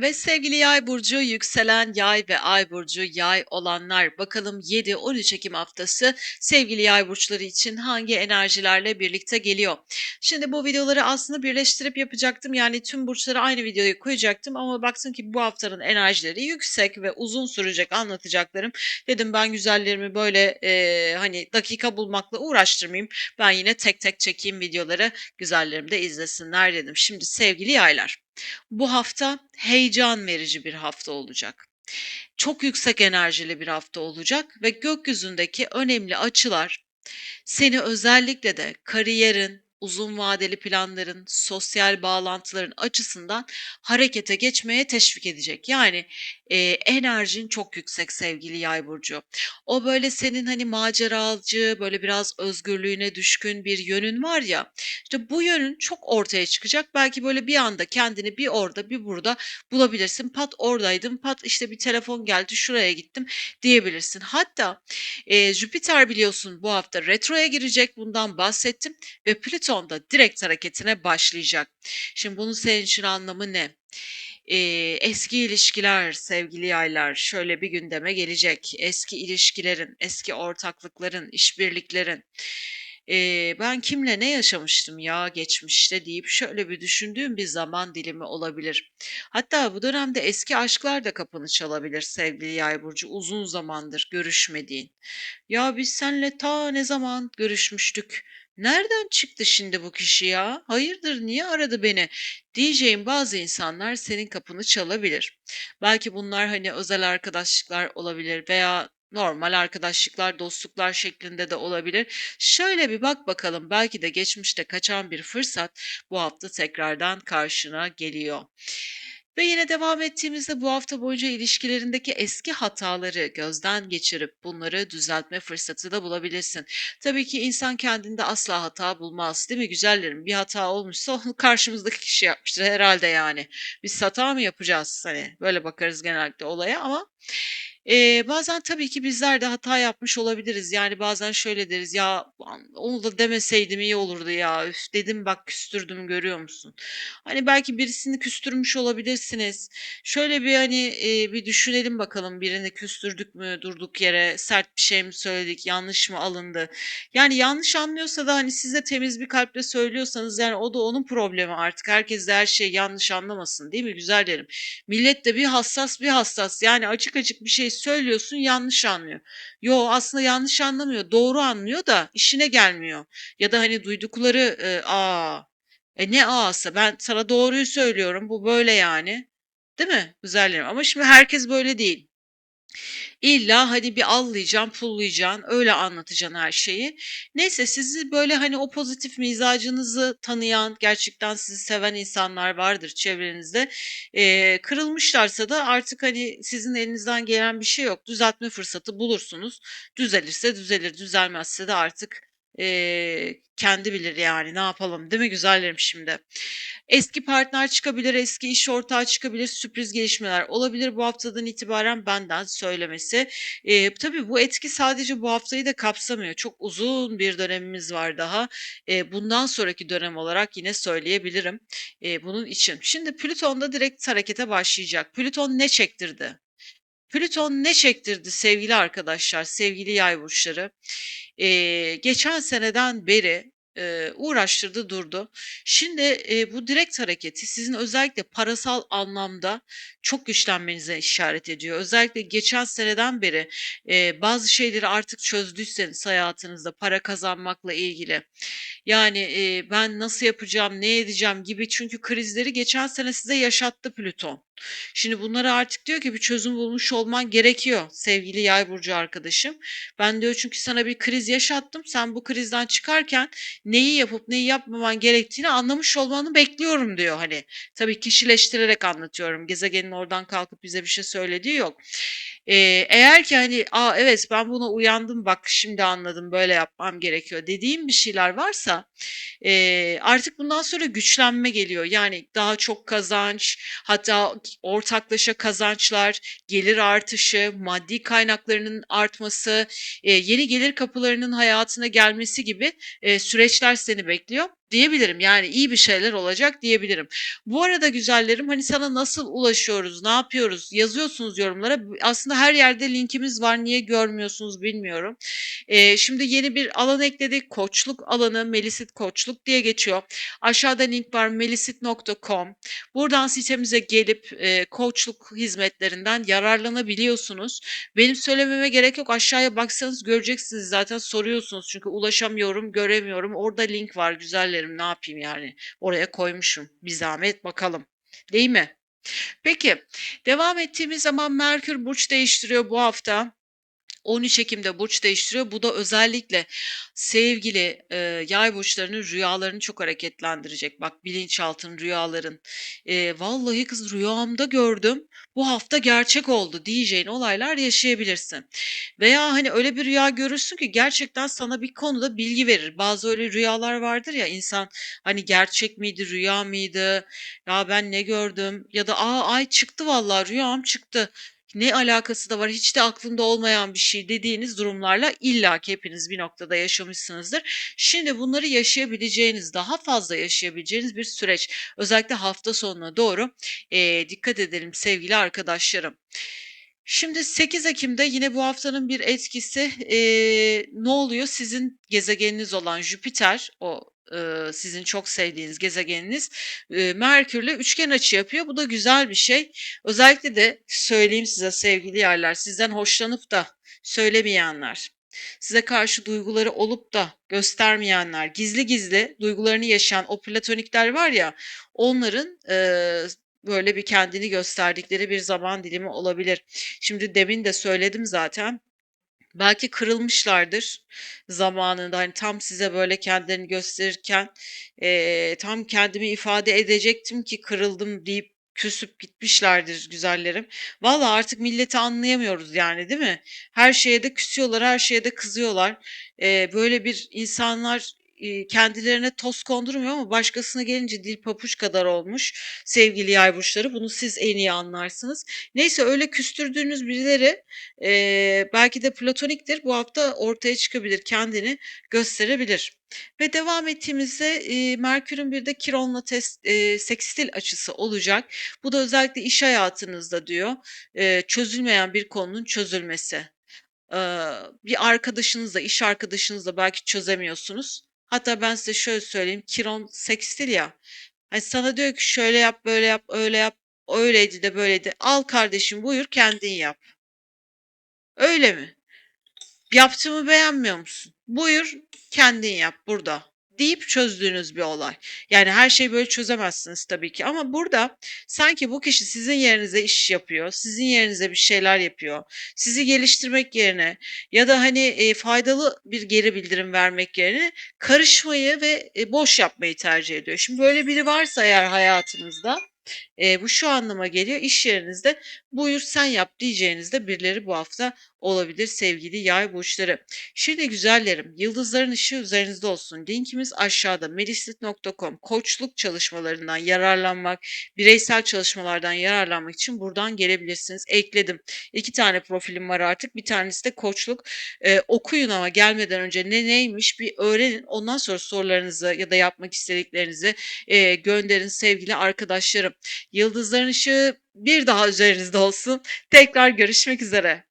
Ve sevgili Yay burcu, yükselen Yay ve Ay burcu Yay olanlar bakalım 7-13 Ekim haftası sevgili Yay burçları için hangi enerjilerle birlikte geliyor? Şimdi bu videoları aslında birleştirip yapacaktım. Yani tüm burçları aynı videoya koyacaktım ama baktım ki bu haftanın enerjileri yüksek ve uzun sürecek anlatacaklarım. Dedim ben güzellerimi böyle e, hani dakika bulmakla uğraştırmayayım. Ben yine tek tek çekeyim videoları. Güzellerim de izlesinler dedim. Şimdi sevgili Yaylar. Bu hafta heyecan verici bir hafta olacak. Çok yüksek enerjili bir hafta olacak ve gökyüzündeki önemli açılar seni özellikle de kariyerin, uzun vadeli planların, sosyal bağlantıların açısından harekete geçmeye teşvik edecek. Yani e, enerjin çok yüksek sevgili Yay burcu. O böyle senin hani maceracı, böyle biraz özgürlüğüne düşkün bir yönün var ya. İşte bu yönün çok ortaya çıkacak. Belki böyle bir anda kendini bir orada bir burada bulabilirsin. Pat oradaydım, pat işte bir telefon geldi, şuraya gittim diyebilirsin. Hatta e, Jüpiter biliyorsun bu hafta retroya girecek. Bundan bahsettim ve Plüton da direkt hareketine başlayacak. Şimdi bunun senin için anlamı ne? Eee, eski ilişkiler, sevgili yaylar, şöyle bir gündeme gelecek. Eski ilişkilerin, eski ortaklıkların, işbirliklerin. Eee, ben kimle ne yaşamıştım ya geçmişte deyip şöyle bir düşündüğüm bir zaman dilimi olabilir. Hatta bu dönemde eski aşklar da kapını çalabilir sevgili yay burcu. Uzun zamandır görüşmediğin. Ya biz senle ta ne zaman görüşmüştük? Nereden çıktı şimdi bu kişi ya? Hayırdır, niye aradı beni? Diyeceğim bazı insanlar senin kapını çalabilir. Belki bunlar hani özel arkadaşlıklar olabilir veya normal arkadaşlıklar, dostluklar şeklinde de olabilir. Şöyle bir bak bakalım belki de geçmişte kaçan bir fırsat bu hafta tekrardan karşına geliyor. Ve yine devam ettiğimizde bu hafta boyunca ilişkilerindeki eski hataları gözden geçirip bunları düzeltme fırsatı da bulabilirsin. Tabii ki insan kendinde asla hata bulmaz, değil mi güzellerim? Bir hata olmuşsa onu karşımızdaki kişi yapmıştır herhalde yani. Biz hata mı yapacağız? Hani böyle bakarız genellikle olaya ama Eee, bazen tabii ki bizler de hata yapmış olabiliriz. Yani bazen şöyle deriz, "Ya, onu da demeseydim iyi olurdu ya. Üf, dedim bak küstürdüm görüyor musun?" Hani belki birisini küstürmüş olabilirsiniz. Şöyle bir, hani, eee, bir düşünelim bakalım birini küstürdük mü durduk yere, sert bir şey mi söyledik, yanlış mı alındı? Yani yanlış anlıyorsa da, hani, siz de temiz bir kalple söylüyorsanız, yani, o da onun problemi artık. Herkes de her şeyi yanlış anlamasın, değil mi güzellerim? Millet de bir hassas bir hassas. Yani açık açık bir şey söylüyorsun yanlış anlıyor. Yo aslında yanlış anlamıyor. Doğru anlıyor da işine gelmiyor. Ya da hani duydukları e, aa e ne ağası ben sana doğruyu söylüyorum bu böyle yani. Değil mi güzellerim? Ama şimdi herkes böyle değil. İlla hani bir allayacaksın, pullayacaksın, öyle anlatacaksın her şeyi. Neyse sizi böyle hani o pozitif mizacınızı tanıyan, gerçekten sizi seven insanlar vardır çevrenizde. Eee, kırılmışlarsa da artık hani sizin elinizden gelen bir şey yok. Düzeltme fırsatı bulursunuz. Düzelirse düzelir, düzelmezse de artık eee, kendi bilir yani ne yapalım değil mi güzellerim şimdi? Eski partner çıkabilir, eski iş ortağı çıkabilir, sürpriz gelişmeler olabilir bu haftadan itibaren benden söylemesi. Eee, tabii bu etki sadece bu haftayı da kapsamıyor. Çok uzun bir dönemimiz var daha. Eee, bundan sonraki dönem olarak yine söyleyebilirim eee, bunun için. Şimdi Plüton da direkt harekete başlayacak. Plüton ne çektirdi? Plüton ne çektirdi sevgili arkadaşlar, sevgili yay burçları? Eee, geçen seneden beri, eee, uğraştırdı durdu. Şimdi, eee, bu direkt hareketi sizin özellikle parasal anlamda çok güçlenmenize işaret ediyor. Özellikle geçen seneden beri, eee, bazı şeyleri artık çözdüyseniz hayatınızda para kazanmakla ilgili, yani, eee, ben nasıl yapacağım, ne edeceğim gibi çünkü krizleri geçen sene size yaşattı Plüton. Şimdi bunlara artık diyor ki bir çözüm bulmuş olman gerekiyor sevgili Yay burcu arkadaşım. Ben diyor çünkü sana bir kriz yaşattım. Sen bu krizden çıkarken neyi yapıp neyi yapmaman gerektiğini anlamış olmanı bekliyorum diyor hani. Tabii kişileştirerek anlatıyorum. Gezegenin oradan kalkıp bize bir şey söylediği yok. Eğer ki hani, "A, evet ben buna uyandım, bak şimdi anladım, böyle yapmam gerekiyor." dediğim bir şeyler varsa, eee, artık bundan sonra güçlenme geliyor. Yani daha çok kazanç, hatta ortaklaşa kazançlar, gelir artışı, maddi kaynaklarının artması, eee, yeni gelir kapılarının hayatına gelmesi gibi, eee, süreçler seni bekliyor. Diyebilirim. Yani iyi bir şeyler olacak diyebilirim. Bu arada güzellerim hani sana nasıl ulaşıyoruz, ne yapıyoruz yazıyorsunuz yorumlara. Aslında her yerde linkimiz var. Niye görmüyorsunuz bilmiyorum. Eee, şimdi yeni bir alan ekledik. Koçluk alanı Melisit Koçluk diye geçiyor. Aşağıda link var melisit.com. Buradan sitemize gelip e, koçluk hizmetlerinden yararlanabiliyorsunuz. Benim söylememe gerek yok. Aşağıya baksanız göreceksiniz zaten soruyorsunuz. Çünkü ulaşamıyorum, göremiyorum. Orada link var güzellerim ne yapayım yani. Oraya koymuşum. Bir zahmet bakalım. Değil mi? Peki devam ettiğimiz zaman Merkür burç değiştiriyor bu hafta. 13 Ekim'de burç değiştiriyor. Bu da özellikle sevgili e, yay burçlarının rüyalarını çok hareketlendirecek. Bak bilinçaltın rüyaların. E, vallahi kız rüyamda gördüm. Bu hafta gerçek oldu diyeceğin olaylar yaşayabilirsin. Veya hani öyle bir rüya görürsün ki gerçekten sana bir konuda bilgi verir. Bazı öyle rüyalar vardır ya insan hani gerçek miydi, rüya mıydı? Ya ben ne gördüm? Ya da aa ay çıktı vallahi rüyam çıktı. Ne alakası da var hiç de aklımda olmayan bir şey dediğiniz durumlarla illaki hepiniz bir noktada yaşamışsınızdır. Şimdi bunları yaşayabileceğiniz, daha fazla yaşayabileceğiniz bir süreç. Özellikle hafta sonuna doğru eee, dikkat edelim sevgili arkadaşlarım. Şimdi 8 Ekim'de yine bu haftanın bir etkisi eee, ne oluyor? Sizin gezegeniniz olan Jüpiter, o sizin çok sevdiğiniz gezegeniniz Merkür'le üçgen açı yapıyor. Bu da güzel bir şey. Özellikle de söyleyeyim size sevgili yerler, sizden hoşlanıp da söylemeyenler, size karşı duyguları olup da göstermeyenler, gizli gizli duygularını yaşayan o platonikler var ya, onların eee, böyle bir kendini gösterdikleri bir zaman dilimi olabilir. Şimdi demin de söyledim zaten. Belki kırılmışlardır zamanında hani tam size böyle kendilerini gösterirken eee, tam kendimi ifade edecektim ki kırıldım deyip küsüp gitmişlerdir güzellerim. Valla artık milleti anlayamıyoruz yani değil mi? Her şeye de küsüyorlar, her şeye de kızıyorlar. Eee, böyle bir insanlar kendilerine toz kondurmuyor ama başkasına gelince dil papuç kadar olmuş sevgili yay burçları. Bunu siz en iyi anlarsınız. Neyse öyle küstürdüğünüz birileri Eee, belki de platoniktir. Bu hafta ortaya çıkabilir, kendini gösterebilir. Ve devam ettiğimizde eee, Merkür'ün bir de Kiron'la tes eee, sekstil açısı olacak. Bu da özellikle iş hayatınızda diyor, eee, çözülmeyen bir konunun çözülmesi. Bir arkadaşınızla, iş arkadaşınızla belki çözemiyorsunuz. Hatta ben size şöyle söyleyeyim, Kiron sekstil ya, hani sana diyor ki şöyle yap, böyle yap, öyle yap, öyleydi de böyleydi. Al kardeşim buyur kendin yap. Öyle mi? Yaptığımı beğenmiyor musun? Buyur kendin yap burada deyip çözdüğünüz bir olay. Yani her şeyi böyle çözemezsiniz tabii ki ama burada sanki bu kişi sizin yerinize iş yapıyor, sizin yerinize bir şeyler yapıyor. Sizi geliştirmek yerine ya da hani e, faydalı bir geri bildirim vermek yerine karışmayı ve e, boş yapmayı tercih ediyor. Şimdi böyle biri varsa eğer hayatınızda Eee, bu şu anlama geliyor, iş yerinizde "Buyur sen yap." diyeceğinizde birileri bu hafta olabilir sevgili Yay burçları. Şimdi güzellerim, yıldızların ışığı üzerinizde olsun. Linkimiz aşağıda melislit.com. Koçluk çalışmalarından yararlanmak, bireysel çalışmalardan yararlanmak için buradan gelebilirsiniz. Ekledim. 2 tane profilim var artık. Bir tanesi de koçluk. Eee, okuyun ama gelmeden önce ne neymiş bir öğrenin. Ondan sonra sorularınızı ya da yapmak istediklerinizi, eee, gönderin sevgili arkadaşlarım. Yıldızların ışığı bir daha üzerinizde olsun. Tekrar görüşmek üzere.